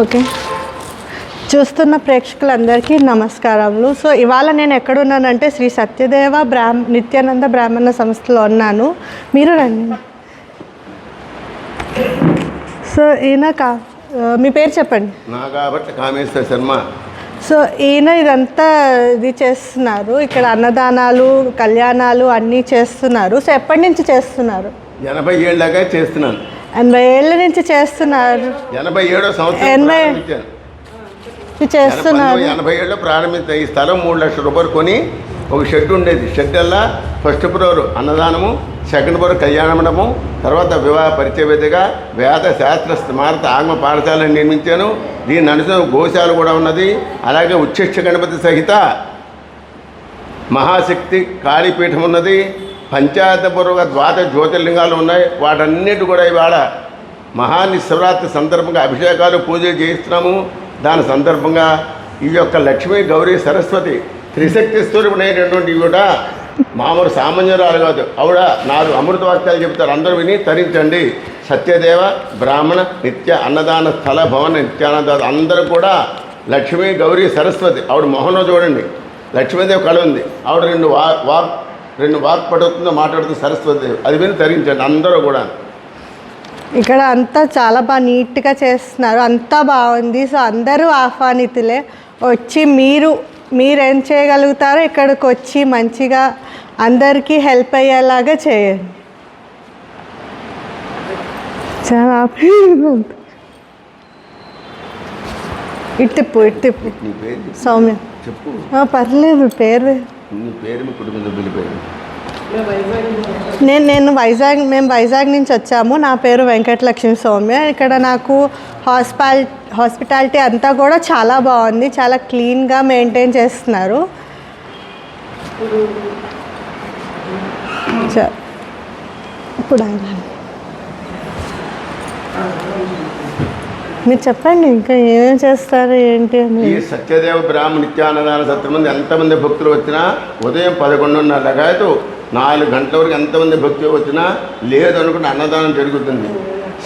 Okay. చూస్తున్న ప్రేక్షకులందరికీ నమస్కారములు. సో ఇవాళ నేను ఎక్కడున్నానంటే శ్రీ సత్యదేవ బ్రాహ్మ నిత్యానంద బ్రాహ్మణ సంస్థలో ఉన్నాను. మీరు రండి. సో ఈయన కా మీ పేరు చెప్పండి. కామేశ్వర శర్మ. సో ఈయన ఇదంతా ఇది చేస్తున్నారు. ఇక్కడ అన్నదానాలు కళ్యాణాలు అన్నీ చేస్తున్నారు. సో ఎప్పటి నుంచి చేస్తున్నారు? ఎనభై ఏళ్ళగా చేస్తున్నాను. ఎనభై ఏళ్ళ నుంచి చేస్తున్నారు. ఎనభై ఏడో సంవత్సరం ఎనభై- చేస్తున్నారు. ఎనభై- ఎనభై ఏళ్ళు ప్రారంభించాను ఈ స్థలం మూడు లక్షల రూపాయలు కొని ఒక షెడ్ ఉండేది. షెడ్ అల్లా ఫస్ట్ ఫ్లోర్ అన్నదానము సెకండ్ ఫ్లోర్ కళ్యాణ మండపం తర్వాత వివాహ పరిచయ వేదికగా వేద శాస్త్ర స్మారత ఆగమ పాఠశాలను నిర్మించాను. దీని అనుసరి గోశాల కూడా ఉన్నది. అలాగే ఉచ్ఛిష్ట గణపతి సహిత మహాశక్తి కాళీపీఠం ఉన్నది. పంచాయతపూర్వక ద్వాత జ్యోతిర్లింగాలు ఉన్నాయి. వాటన్నిటి కూడా ఇవాళ మహానిశివరాత్రి సందర్భంగా అభిషేకాలు పూజలు చేయిస్తున్నాము. దాని సందర్భంగా ఈ యొక్క లక్ష్మీ గౌరీ సరస్వతి త్రిశక్తి స్వరూపుడైనటువంటి కూడా మామూలు సామాన్యురాలు కాదు. ఆవిడ నాలుగు అమృత వాక్యాలు చెప్తారు అందరూ విని తరించండి. సత్యదేవ బ్రాహ్మణ నిత్య అన్నదాన స్థల భవన నిత్యానంద అందరూ కూడా లక్ష్మీ గౌరీ సరస్వతి. ఆవిడ మొహంలో చూడండి. లక్ష్మీదేవి కళ ఉంది. ఆవిడ రెండు వా వాక్ రెండు వాక్ పడుతుందో మాట్లాడుతుంది సరస్వతిదేవి అది విని తరించండి అందరూ కూడా. ఇక్కడ అంతా చాలా బాగా నీట్గా చేస్తున్నారు అంతా బాగుంది. సో అందరూ ఆహ్వానితులే. వచ్చి మీరు మీరేం చేయగలుగుతారో ఇక్కడికి వచ్చి మంచిగా అందరికీ హెల్ప్ అయ్యేలాగా చేయండి. చాలా హ్యాపీగా ఉంది. ఇటు తిప్పు ఇటు తిప్పు. నీ పేరు చెప్పు. సౌమ్య. చెప్పు. పర్లేదు పేరు నీ పేరు కుటుంబ సభ్యుల పేరు? నేను నేను వైజాగ్ మేము వైజాగ్ నుంచి వచ్చాము. నా పేరు వెంకటలక్ష్మి సౌమ్య. ఇక్కడ నాకు హాస్పాల్ హాస్పిటాలిటీ అంతా కూడా చాలా బాగుంది. చాలా క్లీన్గా మెయింటైన్ చేస్తున్నారు. ఇప్పుడు ఆయన మీరు చెప్పండి ఇంకా ఏమేమి చేస్తారు ఏంటి అని. ఈ సత్యదేవ బ్రాహ్మ నిత్యానందాన సత్యమంది ఎంతమంది భక్తులు వచ్చినా ఉదయం పదకొండున్నర లగాయతు నాలుగు గంటల వరకు ఎంతమంది భక్తులు వచ్చినా లేదు అన్నదానం జరుగుతుంది.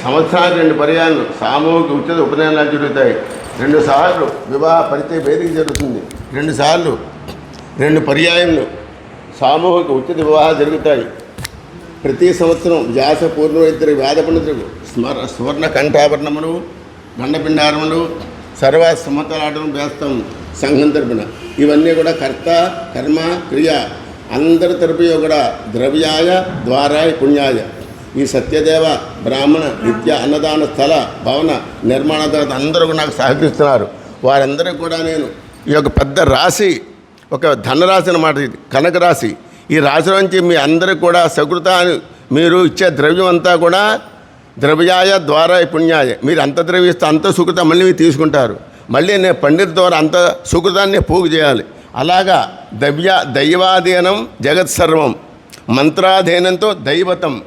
సంవత్సరానికి రెండు పర్యాలు సామూహిక ఉచిత ఉపనయనాలు జరుగుతాయి. రెండు సార్లు వివాహ పరిచయ వేదిక జరుగుతుంది. రెండు సార్లు రెండు పర్యాయములు సామూహిక ఉచిత వివాహాలు జరుగుతాయి. ప్రతి సంవత్సరం వ్యాస ఇద్దరు వేద పండితులు స్మర స్వర్ణ కంఠాభరణములు గండపిండారములు సర్వ సమతలాటం వేస్తాం సంఘం తరపున. ఇవన్నీ కూడా కర్త కర్మ క్రియ అందరి తరపు కూడా ద్రవ్యాయ ద్వారాయ పుణ్యాయ. ఈ సత్యదేవ బ్రాహ్మణ నిత్య అన్నదాన స్థల భవన నిర్మాణ తర్వాత అందరూ నాకు సహకరిస్తున్నారు. వారందరికీ కూడా నేను ఈ యొక్క పెద్ద రాశి ఒక ధనరాశి అన్నమాట ఇది కనక రాశి. ఈ రాశి నుంచి మీ అందరికి కూడా సకృత అని మీరు ఇచ్చే ద్రవ్యం అంతా కూడా ద్రవ్యాయ ద్వారా పుణ్యాయ. మీరు అంత ద్రవిస్తే అంత సుకృత మళ్ళీ మీరు తీసుకుంటారు. మళ్ళీ నేను పండిత ద్వారా అంత సుకృతాన్ని పోగు చేయాలి. అలాగా దవ్య దైవాధీనం జగత్ సర్వం. మంత్రాధీనంతో దైవతం.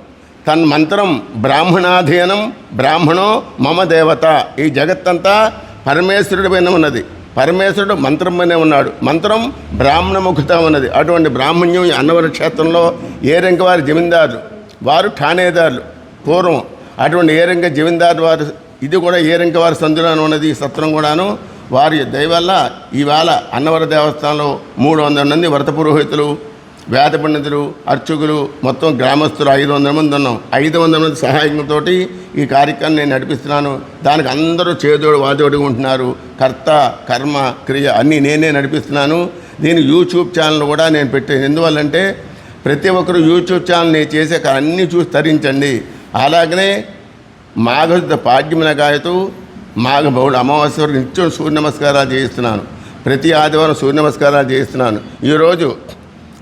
తన్ మంత్రం బ్రాహ్మణాధీనం బ్రాహ్మణో మమ దేవత. ఈ జగత్తంతా పరమేశ్వరుడి పైన ఉన్నది. పరమేశ్వరుడు మంత్రంలోనే ఉన్నాడు. మంత్రం బ్రాహ్మణముఖత ఉన్నది. అటువంటి బ్రాహ్మణ్యం ఈ అన్నవర క్షేత్రంలో ఏరంక వారి జమీందారులు వారు ఠాణేదారులు. పూర్వం అటువంటి ఏరంక జమీందారు వారు ఇది కూడా ఏరంక వారి సందులోనే ఉన్నది ఈ సత్రం కూడాను. వారి దయవల్ల ఇవాళ అన్నవర దేవస్థానంలో మూడు వందల మంది వ్రత పురోహితులు వేద పండితులు అర్చకులు మొత్తం గ్రామస్తులు ఐదు వందల మంది ఉన్నాం. ఐదు వందల మంది సహాయంతో ఈ కార్యక్రమం నేను నడిపిస్తున్నాను. దానికి అందరూ చేదోడు వాదోడుగా ఉంటున్నారు. కర్త కర్మ క్రియ అన్నీ నేనే నడిపిస్తున్నాను. దీని యూట్యూబ్ ఛానల్ కూడా నేను పెట్టాను. ఎందువల్లంటే ప్రతి ఒక్కరు యూట్యూబ్ ఛానల్ నేను చేసే కా- అన్నీ చూసి తరించండి. అలాగనే మాఘశుద్ధ పాడ్యమున మాఘ బహుళ అమావాస్య వరకు నిత్యం సూర్య నమస్కారాలు చేయిస్తున్నాను. ప్రతి ఆదివారం సూర్య నమస్కారాలు చేయిస్తున్నాను. ఈరోజు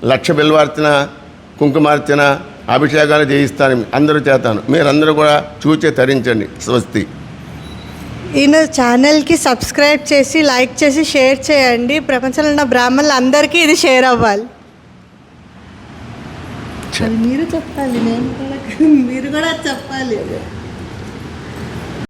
లక్ష బిల్వార్చన కుంకుమార్చన అభిషేకాలు చేయిస్తాను అందరూ చేస్తాను. మీరందరూ కూడా చూచే తరించండి. స్వస్తి. ఈయన ఛానల్కి సబ్స్క్రైబ్ చేసి లైక్ చేసి షేర్ చేయండి. ప్రపంచంలో ఉన్న బ్రాహ్మణులు అందరికీ ఇది షేర్ అవ్వాలి. అది మీరు చెప్పాలి నేను కూడా మీరు కూడా చెప్పాలి.